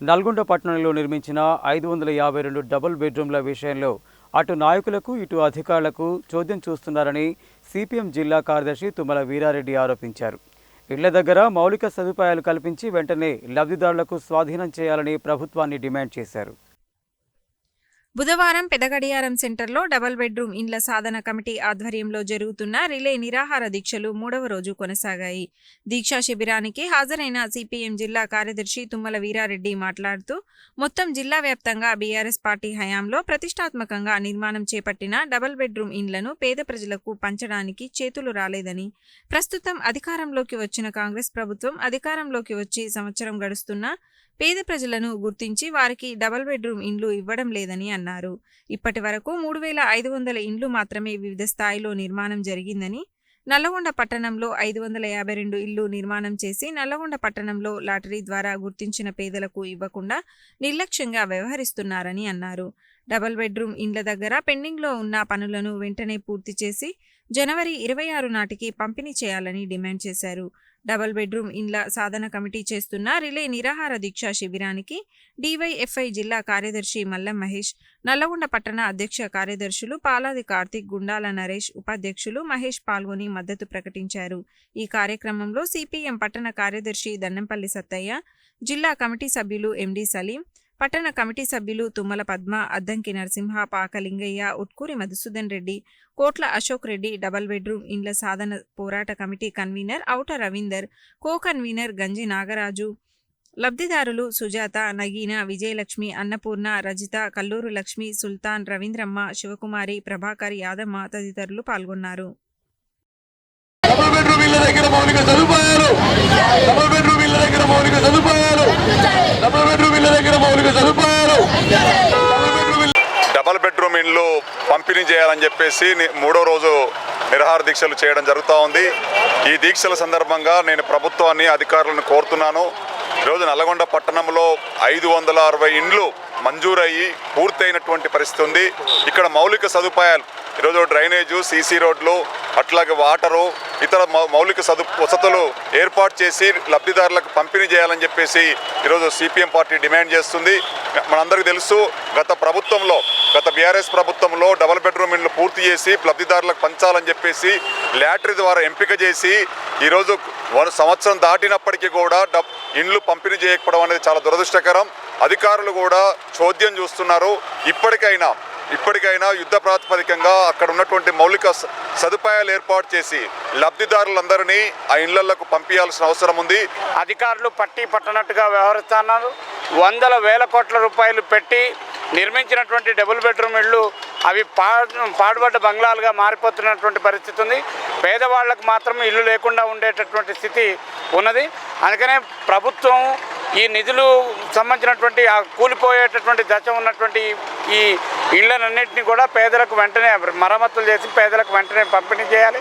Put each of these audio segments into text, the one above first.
నల్గొండ పట్టణంలో నిర్మించిన ఐదు వందల యాభై రెండు డబుల్ బెడ్రూమ్ల విషయంలో అటు నాయకులకు ఇటు అధికారులకు చోద్యం చూస్తున్నారని సిపిఎం జిల్లా కార్యదర్శి తుమ్మల వీరారెడ్డి ఆరోపించారు. ఇళ్ళ దగ్గర మౌలిక సదుపాయాలు కల్పించి వెంటనే లబ్ధిదారులకు స్వాధీనం చేయాలని ప్రభుత్వాన్ని డిమాండ్ చేశారు. బుధవారం పెదగడియారం సెంటర్లో డబల్ బెడ్రూమ్ ఇండ్ల సాధన కమిటీ ఆధ్వర్యంలో జరుగుతున్న రిలే నిరాహార దీక్షలు మూడవ రోజు కొనసాగాయి. దీక్షా శిబిరానికి హాజరైన సిపిఎం జిల్లా కార్యదర్శి తుమ్మల వీరారెడ్డి మాట్లాడుతూ మొత్తం జిల్లా వ్యాప్తంగా బీఆర్ఎస్ పార్టీ హయాంలో ప్రతిష్టాత్మకంగా నిర్మాణం చేపట్టిన డబల్ బెడ్రూమ్ ఇండ్లను పేద ప్రజలకు పంచడానికి చేతులు రాలేదని ప్రస్తుతం అధికారంలోకి వచ్చిన కాంగ్రెస్ ప్రభుత్వం అధికారంలోకి వచ్చి సంవత్సరం గడుస్తున్నా పేద ప్రజలను గుర్తించి వారికి డబల్ బెడ్రూమ్ ఇండ్లు ఇవ్వడం లేదని అన్నారు. ఇప్పటి వరకు మూడు వేల ఐదు వందల ఇండ్లు మాత్రమే వివిధ స్థాయిలో నిర్మాణం జరిగిందని నల్లగొండ పట్టణంలో ఐదు వందల యాభై రెండు ఇళ్ళు నిర్మాణం చేసి నల్లగొండ పట్టణంలో లాటరీ ద్వారా గుర్తించిన పేదలకు ఇవ్వకుండా నిర్లక్ష్యంగా వ్యవహరిస్తున్నారని అన్నారు. డబల్ బెడ్రూమ్ ఇండ్ల దగ్గర పెండింగ్లో ఉన్న పనులను వెంటనే పూర్తి చేసి జనవరి ఇరవై ఆరు నాటికి పంపిణీ చేయాలని డిమాండ్ చేశారు. డబల్ బెడ్రూమ్ ఇండ్ల సాధన కమిటీ చేస్తున్న రిలే నిరాహార దీక్షా శిబిరానికి డివైఎఫ్ఐ జిల్లా కార్యదర్శి మల్లం మహేష్ నల్లగొండ పట్టణ అధ్యక్ష కార్యదర్శులు పాలాది కార్తిక్ గుండాల నరేష్ ఉపాధ్యక్షులు మహేష్ పాల్గొని మద్దతు ప్రకటించారు. ఈ కార్యక్రమంలో సిపిఎం పట్టణ కార్యదర్శి దన్నంపల్లి సత్తయ్య జిల్లా కమిటీ సభ్యులు ఎండి సలీం పట్టణ కమిటీ సభ్యులు తుమ్మల పద్మ అద్దంకి నరసింహ పాకలింగయ్య ఉట్కూరి మధుసూదన్ రెడ్డి కోట్ల అశోక్ రెడ్డి డబల్ బెడ్రూమ్ ఇండ్ల సాధన పోరాట committee convener Auta Ravinder co convener Ganji Nagaraju లబ్ధిదారులు సుజాత నగీన విజయలక్ష్మి అన్నపూర్ణ రజిత కల్లూరు లక్ష్మి సుల్తాన్ రవీంద్రమ్మ శివకుమారి ప్రభాకర్ యాదమ్మ తదితరులు పాల్గొన్నారు. డబుల్ బెడ్రూమ్ ఇళ్ళ దగ్గర మౌలిక సదుపాయాలు. డబుల్ బెడ్రూమ్ ఇళ్ళ దగ్గర మౌలిక సదుపాయాలు. డబుల్ బెడ్రూమ్ ఇళ్ళ దగ్గర మౌలిక సదుపాయాలు. డబుల్ బెడ్రూమ్ ఇండ్లు పంపిణీ చేయాలని చెప్పేసి మూడో రోజు నిరహార దీక్షలు చేయడం జరుగుతూ ఉంది. ఈ దీక్షల సందర్భంగా నేను ప్రభుత్వాన్ని అధికారులను కోరుతున్నాను. ఈరోజు నల్లగొండ పట్టణంలో ఐదు వందల అరవై ఇండ్లు మంజూరయ్యి పూర్తయినటువంటి పరిస్థితి ఉంది. ఇక్కడ మౌలిక సదుపాయాలు ఈరోజు డ్రైనేజు సీసీ రోడ్లు అట్లాగే వాటరు ఇతర మౌలిక సదు వసతులు ఏర్పాటు చేసి లబ్ధిదారులకు పంపిణీ చేయాలని చెప్పేసి ఈరోజు సిపిఎం పార్టీ డిమాండ్ చేస్తుంది. మనందరికీ తెలుసు గత ప్రభుత్వంలో గత బీఆర్ఎస్ ప్రభుత్వంలో డబుల్ బెడ్రూమ్ ఇండ్లు పూర్తి చేసి లబ్ధిదారులకు పంచాలని చెప్పేసి లాటరీ ద్వారా ఎంపిక చేసి ఈరోజు సంవత్సరం దాటినప్పటికీ కూడా డబ్ ఇండ్లు పంపిణీ చేయకపోవడం అనేది చాలా దురదృష్టకరం. అధికారులు కూడా చోద్యం చూస్తున్నారు. ఇప్పటికైనా ఇప్పటికైనా యుద్ధ ప్రాతిపదికంగా అక్కడ ఉన్నటువంటి మౌలిక స- సదుపాయాలు ఏర్పాటు చేసి లబ్ధిదారులందరినీ ఆ ఇళ్ళకు పంపించాల్సిన అవసరం ఉంది. అధికారులు పట్టి పట్టనట్టుగా వ్యవహరిస్తున్నారు. వందల వేల కోట్ల రూపాయలు పెట్టి నిర్మించినటువంటి డబుల్ బెడ్రూమ్ ఇళ్ళు అవి పా పాడుబడ్డ బంగ్లాలుగా మారిపోతున్నటువంటి పరిస్థితి ఉంది. పేదవాళ్ళకు మాత్రం ఇల్లు లేకుండా ఉండేటటువంటి స్థితి ఉన్నది. అందుకనే ప్రభుత్వం ఈ నిధులు సంబంధించినటువంటి ఆ కూలిపోయేటటువంటి దశ ఉన్నటువంటి ఈ ఇళ్ళనన్నింటినీ కూడా పేదలకు వెంటనే మరమ్మతులు చేసి పేదలకు వెంటనే పంపిణీ చేయాలి.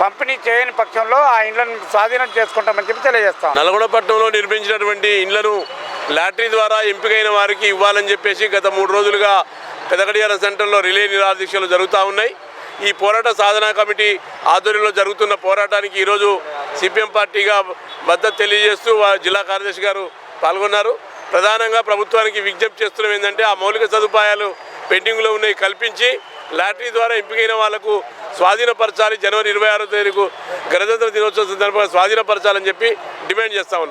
పంపిణీ చేయని పక్షంలో ఆ ఇళ్ళను స్వాధీనం చేసుకుంటామని చెప్పి తెలియజేస్తాం. నల్గొండ పట్టణంలో నిర్మించినటువంటి ఇండ్లను లాటరీ ద్వారా ఎంపికైన వారికి ఇవ్వాలని చెప్పేసి గత మూడు రోజులుగా పెదగడియాల సెంటర్లో రిలే నిరాదీక్షలు జరుగుతూ ఉన్నాయి. ఈ పోరాట సాధనా కమిటీ ఆధ్వర్యంలో జరుగుతున్న పోరాటానికి ఈరోజు సిపిఎం పార్టీగా మద్దతు తెలియజేస్తూ జిల్లా కార్యదర్శి గారు పాల్గొన్నారు. ప్రధానంగా ప్రభుత్వానికి విజ్ఞప్తి చేస్తున్నాం ఏంటంటే ఆ మౌలిక సదుపాయాలు పెండింగ్లో ఉన్నాయి కల్పించి లాటరీ ద్వారా ఎంపికైన వాళ్ళకు స్వాధీనపరచాలి. జనవరి ఇరవై ఆరో తేదీకు గణతంత్ర దినోత్సవం సందర్భంగా స్వాధీనపరచాలని చెప్పి డిమాండ్ చేస్తా